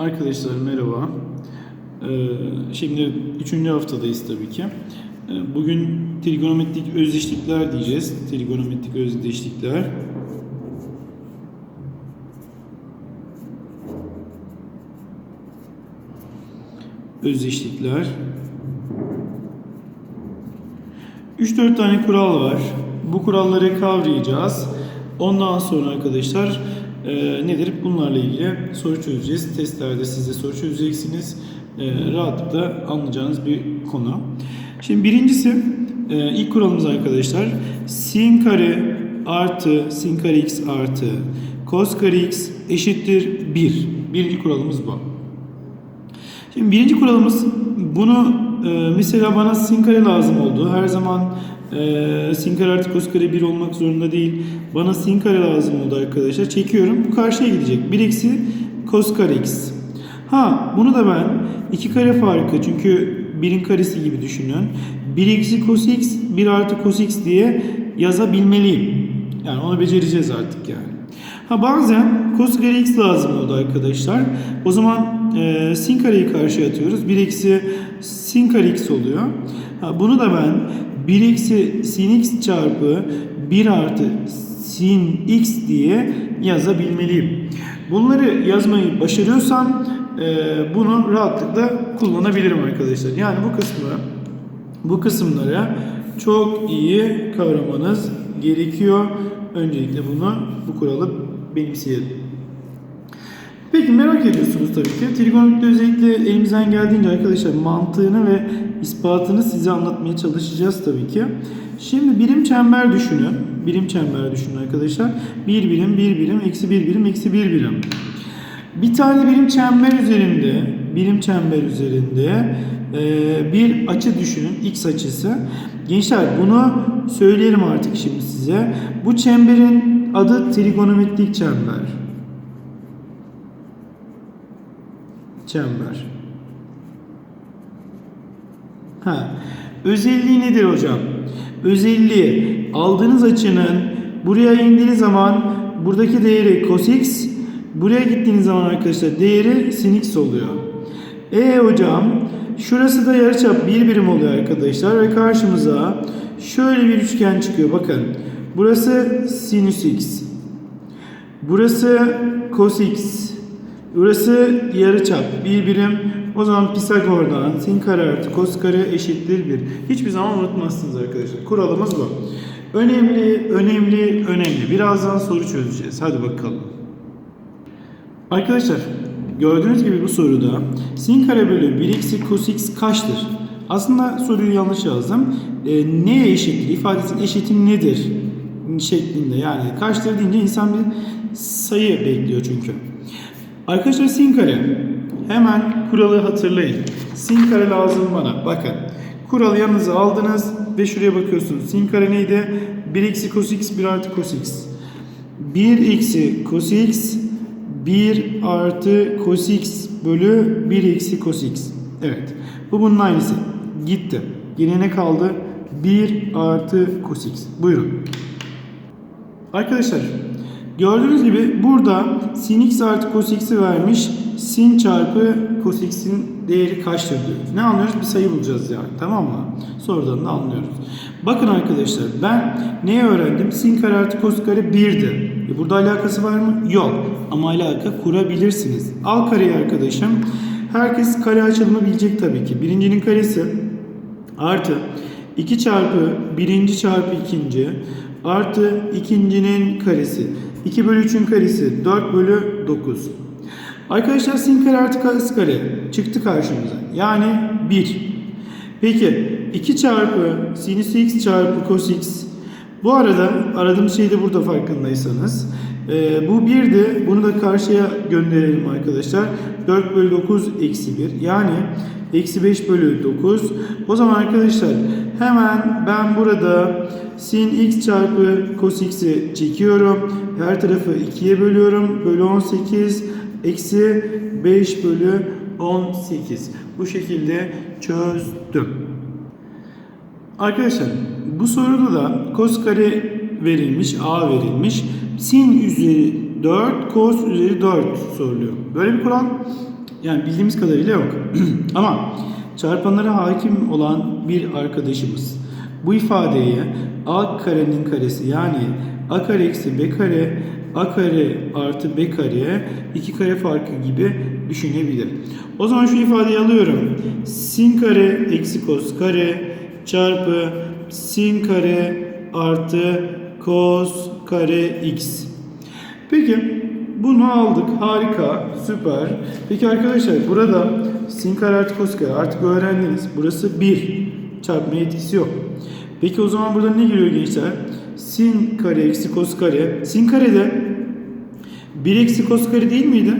Arkadaşlar merhaba. Ee, şimdi üçüncü haftadayız tabii ki. Ee, Bugün trigonometrik özdeşlikler diyeceğiz. Trigonometrik özdeşlikler. Özdeşlikler. 3-4 tane kural var. Bu kuralları kavrayacağız. Ondan sonra arkadaşlar e, nedir? Bunlarla ilgili soru çözeceğiz. Testlerde siz de soru çözeceksiniz. E, rahatlıkla anlayacağınız bir konu. Şimdi birincisi e, ilk kuralımız arkadaşlar sin kare artı sin kare x artı cos kare x eşittir 1. Birinci kuralımız bu. Şimdi birinci kuralımız bunu e, mesela bana sin kare lazım oldu. Her zaman e, sin kare artı cos kare 1 olmak zorunda değil. Bana sin kare lazım oldu arkadaşlar. Çekiyorum. Bu karşıya gidecek. 1 eksi cos kare x. Ha bunu da ben 2 kare farkı çünkü 1'in karesi gibi düşünün. 1 eksi cos x 1 artı cos x diye yazabilmeliyim. Yani onu becereceğiz artık yani. Ha bazen cos kare x lazım oldu arkadaşlar. O zaman e, sin kareyi karşıya atıyoruz. 1 eksi sin kare x oluyor. Bunu da ben 1 eksi sin x çarpı 1 artı sin x diye yazabilmeliyim. Bunları yazmayı başarıyorsam e, bunu rahatlıkla kullanabilirim arkadaşlar. Yani bu kısmı bu kısımları çok iyi kavramanız gerekiyor. Öncelikle bunu bu kuralı benimseyelim. Peki merak ediyorsunuz tabii ki. Trigonometride özellikle elimizden geldiğince arkadaşlar mantığını ve ispatını size anlatmaya çalışacağız tabii ki. Şimdi birim çember düşünün. Birim çember düşünün arkadaşlar. Bir birim, bir birim, eksi bir birim, eksi bir birim. Bir tane birim çember üzerinde, birim çember üzerinde e, bir açı düşünün, x açısı. Gençler bunu söyleyelim artık şimdi size. Bu çemberin adı trigonometrik çember. Çember. Ha. Özelliği nedir hocam? Özelliği aldığınız açının buraya indiğiniz zaman buradaki değeri cos x, buraya gittiğiniz zaman arkadaşlar değeri sin x oluyor. E hocam şurası da yarıçap bir birim oluyor arkadaşlar ve karşımıza şöyle bir üçgen çıkıyor bakın. Burası sinüs x. Burası cos x. Burası yarıçap bir birim. O zaman Pisagor'dan sin kare artı kos kare eşittir 1. Hiçbir zaman unutmazsınız arkadaşlar. Kuralımız bu. Önemli, önemli, önemli. Birazdan soru çözeceğiz. Hadi bakalım. Arkadaşlar gördüğünüz gibi bu soruda sin kare bölü 1 eksi cos x kaçtır? Aslında soruyu yanlış yazdım. E, neye eşittir? İfadesinin eşiti nedir? Şeklinde yani kaçtır deyince insan bir sayı bekliyor çünkü. Arkadaşlar sin kare. Hemen kuralı hatırlayın. Sin kare lazım bana. Bakın. Kuralı yanınıza aldınız ve şuraya bakıyorsunuz. Sin kare neydi? 1 eksi cos x 1 artı cos x. 1 eksi cos x 1 artı cos x bölü 1 eksi cos x. Evet. Bu bunun aynısı. Gitti. Geriye ne kaldı? 1 artı cos x. Buyurun. Arkadaşlar gördüğünüz gibi burada sin x artı cos x'i vermiş. Sin çarpı cos x'in değeri kaçtır diyor. Ne anlıyoruz? Bir sayı bulacağız yani. Tamam mı? Sorudan da anlıyoruz. Bakın arkadaşlar ben neyi öğrendim? Sin kare artı cos kare 1'di. E burada alakası var mı? Yok. Ama alaka kurabilirsiniz. Al kareyi arkadaşım. Herkes kare açılımı bilecek tabii ki. Birincinin karesi artı 2 çarpı birinci çarpı ikinci artı ikincinin karesi. 2 bölü 3'ün karesi 4 bölü 9. Arkadaşlar sin kare artı cos kare çıktı karşımıza. Yani 1. Peki 2 çarpı sinüs x çarpı cos x. Bu arada aradığım şey de burada farkındaysanız. Ee, bu 1'di. Bunu da karşıya gönderelim arkadaşlar. 4 bölü 9 eksi 1. Yani eksi 5 bölü 9. O zaman arkadaşlar hemen ben burada sin x çarpı cos x'i çekiyorum. Her tarafı 2'ye bölüyorum. Bölü 18 eksi 5 bölü 18. Bu şekilde çözdüm. Arkadaşlar bu soruda da cos kare verilmiş, a verilmiş. Sin üzeri 4, cos üzeri 4 soruluyor. Böyle bir kural Yani bildiğimiz kadarıyla yok. Ama çarpanlara hakim olan bir arkadaşımız bu ifadeye a karenin karesi yani a kare eksi b kare a kare artı b kare 2 kare farkı gibi düşünebilir. O zaman şu ifadeyi alıyorum. Sin kare eksi kos kare çarpı sin kare artı cos kare x. Peki bunu aldık. Harika. Süper. Peki arkadaşlar burada sin kare artı cos kare artık öğrendiniz. Burası 1. Çarpma etkisi yok. Peki o zaman burada ne geliyor gençler? Sin kare eksi cos kare. Sin kare de 1 eksi cos kare değil miydi?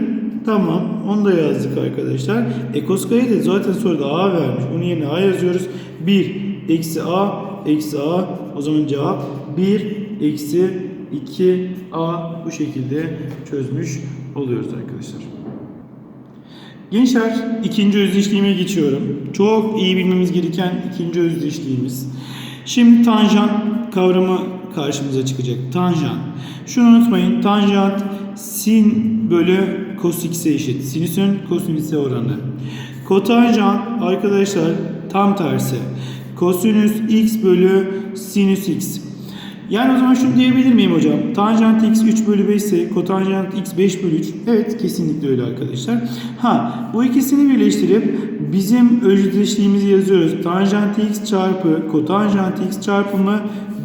Tamam. Onu da yazdık arkadaşlar. E cos kare de zaten soruda a vermiş. Onun yerine a yazıyoruz. 1 eksi a eksi a. O zaman cevap 1 eksi 2a bu şekilde çözmüş oluyoruz arkadaşlar. Gençler ikinci özdeşliğime geçiyorum. Çok iyi bilmemiz gereken ikinci özdeşliğimiz. Şimdi tanjant kavramı karşımıza çıkacak. Tanjant. Şunu unutmayın. Tanjant sin bölü cos x'e eşit. Sinüsün kosinüse oranı. Kotanjant arkadaşlar tam tersi. Kosinüs x bölü sinüs x. Yani o zaman şunu diyebilir miyim hocam? Tanjant x 3 bölü 5 ise kotanjant x 5 bölü 3. Evet kesinlikle öyle arkadaşlar. Ha bu ikisini birleştirip bizim özdeşliğimizi yazıyoruz. Tanjant x çarpı kotanjant x çarpımı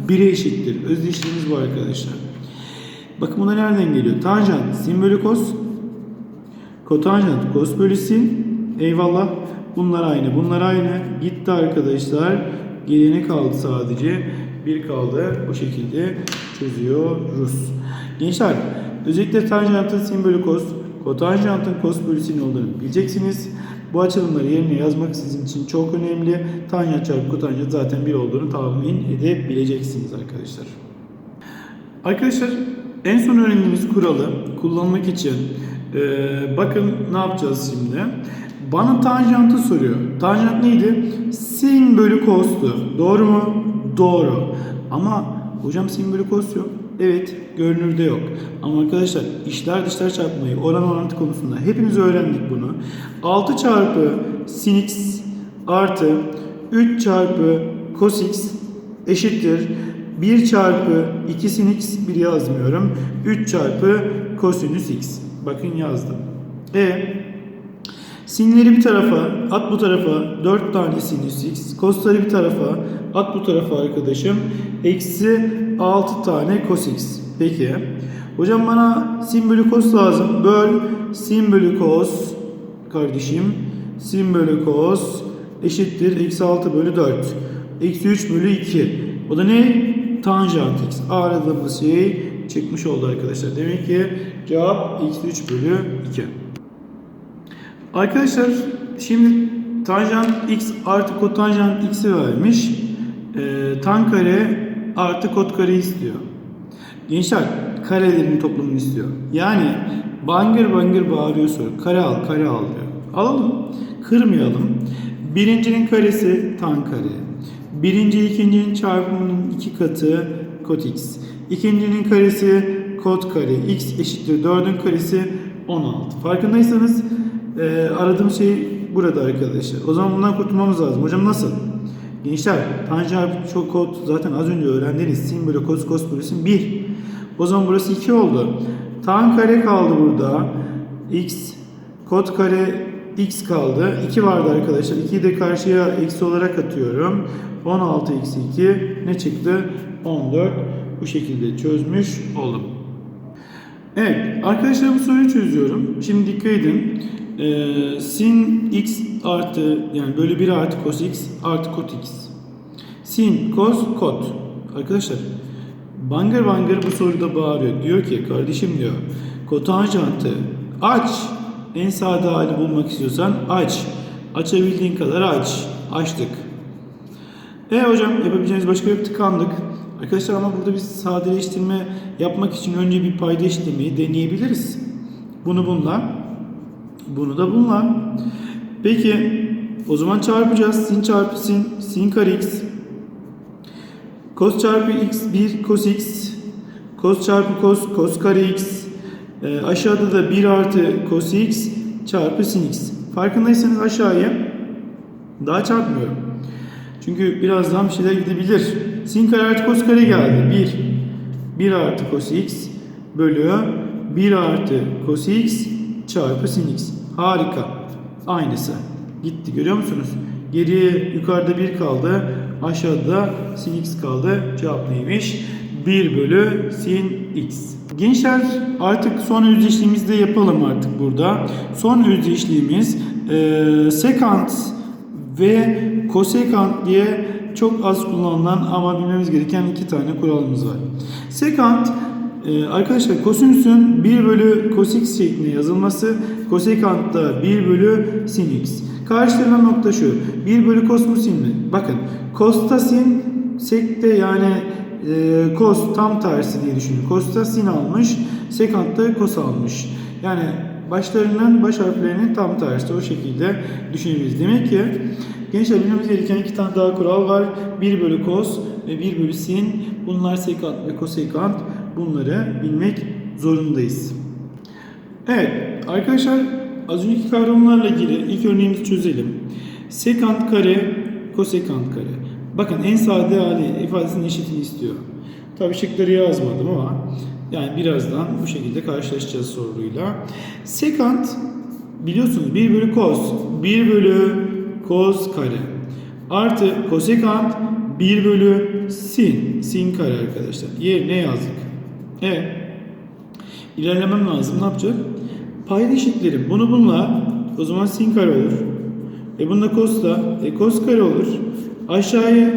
1'e eşittir. Özdeşliğimiz bu arkadaşlar. Bakın bu da nereden geliyor? Tanjant sin bölü kos. Kotanjant kos bölü sin. Eyvallah. Bunlar aynı. Bunlar aynı. Gitti arkadaşlar. Geriye ne kaldı sadece? Bir kaldı. Bu şekilde çözüyoruz. Gençler özellikle tanjantın sin bölü kos, kotanjantın kos bölü sin olduğunu bileceksiniz. Bu açılımları yerine yazmak sizin için çok önemli. Tanjant çarpı kotanjant zaten bir olduğunu tahmin edebileceksiniz arkadaşlar. Arkadaşlar en son öğrendiğimiz kuralı kullanmak için e, bakın ne yapacağız şimdi. Bana tanjantı soruyor. Tanjant neydi? Sin bölü kostu. Doğru mu? Doğru. Ama hocam kos yok. Evet görünürde yok. Ama arkadaşlar işler dışlar çarpmayı oran orantı konusunda hepimiz öğrendik bunu. 6 çarpı sin x artı 3 çarpı cos x eşittir. 1 çarpı 2 sin x bir yazmıyorum. 3 çarpı kosinüs x. Bakın yazdım. E Sinleri bir tarafa, at bu tarafa 4 tane sinüs x. Kosları bir tarafa, at bu tarafa arkadaşım. Eksi 6 tane cos x. Peki. Hocam bana sin bölü cos lazım. Böl sin bölü cos kardeşim. Sin bölü cos eşittir. Eksi 6 bölü 4. Eksi 3 bölü 2. O da ne? Tanjant x. Aradığımız şey çıkmış oldu arkadaşlar. Demek ki cevap eksi 3 bölü 2. Arkadaşlar şimdi tanjant x artı kotanjant x'i vermiş. E, tan kare artı kot kare istiyor. Gençler karelerin toplamını istiyor. Yani bangır bangır bağırıyor soru. Kare al kare al diyor. Alalım. Kırmayalım. Birincinin karesi tan kare. Birinci ikincinin çarpımının iki katı kot x. İkincinin karesi kot kare. x eşittir 4'ün karesi 16. Farkındaysanız e, aradığım şey burada arkadaşlar. O zaman bundan kurtulmamız lazım. Hocam nasıl? Gençler tanjant çok kod zaten az önce öğrendiniz. Sin bölü kos kos bölü sin 1. O zaman burası 2 oldu. Tan kare kaldı burada. X kod kare x kaldı. 2 vardı arkadaşlar. 2'yi de karşıya eksi olarak atıyorum. 16 eksi 2 ne çıktı? 14. Bu şekilde çözmüş oldum. Evet arkadaşlar bu soruyu çözüyorum. Şimdi dikkat edin. Ee, sin x artı yani bölü 1 artı cos x artı kot x. Sin, cos, kot. Arkadaşlar bangır bangır bu soruda bağırıyor. Diyor ki kardeşim diyor kotanjantı aç. En sade hali bulmak istiyorsan aç. Açabildiğin kadar aç. Açtık. E hocam yapabileceğimiz başka yok tıkandık. Arkadaşlar ama burada biz sadeleştirme yapmak için önce bir payda işlemeyi deneyebiliriz. Bunu bununla, bunu da bununla. Peki o zaman çarpacağız. Sin çarpı sin, sin kare x. Cos çarpı x 1 cos x. Cos çarpı cos, cos kare x. E, aşağıda da 1 artı cos x çarpı sin x. Farkındaysanız aşağıya daha çarpmıyorum. Çünkü birazdan bir şeyler gidebilir. Sin kare artı kos kare geldi. 1. 1 artı cos x bölü 1 artı cos x çarpı sin x. Harika. Aynısı. Gitti görüyor musunuz? Geriye yukarıda 1 kaldı. Aşağıda sin x kaldı. Cevap neymiş? 1 bölü sin x. Gençler artık son özdeşliğimizi de yapalım artık burada. Son özdeşliğimiz e, sekant ve kosekant diye çok az kullanılan ama bilmemiz gereken iki tane kuralımız var. Sekant e, arkadaşlar kosinüsün 1 bölü x şeklinde yazılması, kosekant da 1 bölü sin x. Karşılanan nokta şu. 1 bölü cos mu sin mi? Bakın costa sin sekte yani e, cos tam tersi diye düşünün. Cos'ta sin almış, sekant da cos almış. Yani başlarının baş harflerinin tam tersi o şekilde düşünebiliriz. Demek ki gençler bilmemiz gereken iki tane daha kural var. 1 bölü cos ve 1 bölü sin. Bunlar sekant ve kosekant. Bunları bilmek zorundayız. Evet arkadaşlar az önceki kavramlarla ilgili ilk örneğimizi çözelim. Sekant kare, kosekant kare. Bakın en sade hali ifadesinin eşitini istiyor. Tabi şıkları yazmadım ama yani birazdan bu şekilde karşılaşacağız soruyla. Sekant biliyorsunuz 1 bölü cos 1 bölü cos kare artı kosekant 1 bölü sin sin kare arkadaşlar. Yerine yazdık. Evet. İlerlemem lazım. Ne yapacak? Payda eşitlerim. Bunu bununla o zaman sin kare olur. E bunda cos da e cos kare olur. Aşağıya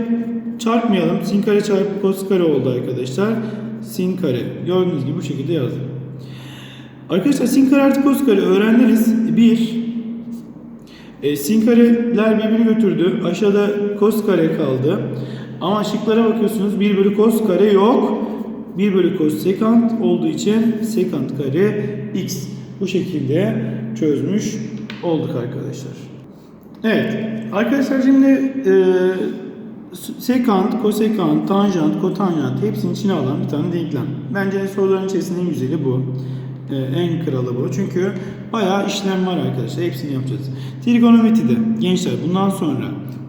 çarpmayalım. Sin kare çarpı cos kare oldu arkadaşlar. Sin kare. Gördüğünüz gibi bu şekilde yazdım. Arkadaşlar sin kare artı cos kare öğrendiniz. 1 e, sin kareler birbirini götürdü. Aşağıda cos kare kaldı. Ama şıklara bakıyorsunuz 1 bölü cos kare yok. 1 bölü cos sekant olduğu için sekant kare x. Bu şekilde çözmüş olduk arkadaşlar. Evet. Arkadaşlar şimdi e, sekant, kosekant, tanjant, kotanjant hepsinin içine alan bir tane denklem. Bence soruların içerisinde en güzeli bu. E, en kralı bu. Çünkü bayağı işlem var arkadaşlar. Hepsini yapacağız. Trigonometride gençler bundan sonra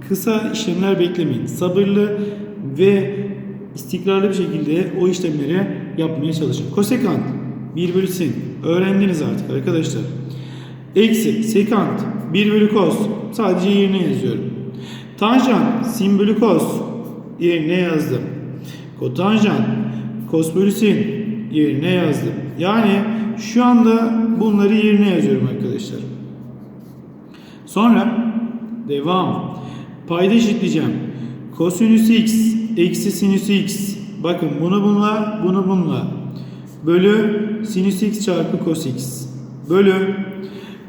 kısa işlemler beklemeyin. Sabırlı ve istikrarlı bir şekilde o işlemleri yapmaya çalışın. Kosekant 1 bölü sin. Öğrendiniz artık arkadaşlar. Eksi sekant 1 bölü cos. Sadece yerine yazıyorum. Tanjant sin bölü cos. Yerine yazdım. Kotanjant cos bölü sin. Yerine yazdım. Yani şu anda bunları yerine yazıyorum arkadaşlar. Sonra devam. Payda eşitleyeceğim. Kosinüs x eksi sinüs x. Bakın bunu bununla, bunu bununla. Bölü sinüs x çarpı cos x. Bölü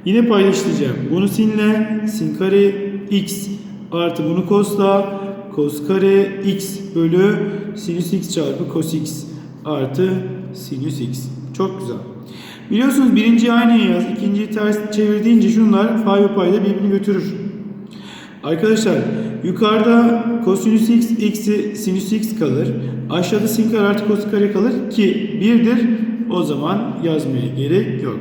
yine paylaştıracağım. Bunu sinle sin kare x artı bunu cosla cos kare x bölü sinüs x çarpı cos x artı sinüs x. Çok güzel. Biliyorsunuz birinci aynı yaz, ikinciyi ters çevirdiğince şunlar pay ve payda birbirini götürür. Arkadaşlar yukarıda kosinüs x eksi sinüs x kalır. Aşağıda sin kare artı cos kare kalır ki birdir. O zaman yazmaya gerek yok.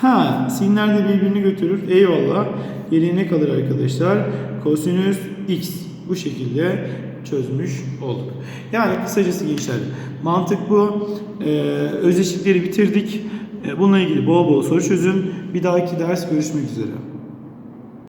Ha sinler de birbirini götürür. Eyvallah. Geriye ne kalır arkadaşlar? Kosinüs x. Bu şekilde çözmüş olduk. Yani kısacası gençler mantık bu. Ee, özdeşlikleri bitirdik. Ee, bununla ilgili bol bol soru çözün. Bir dahaki ders görüşmek üzere.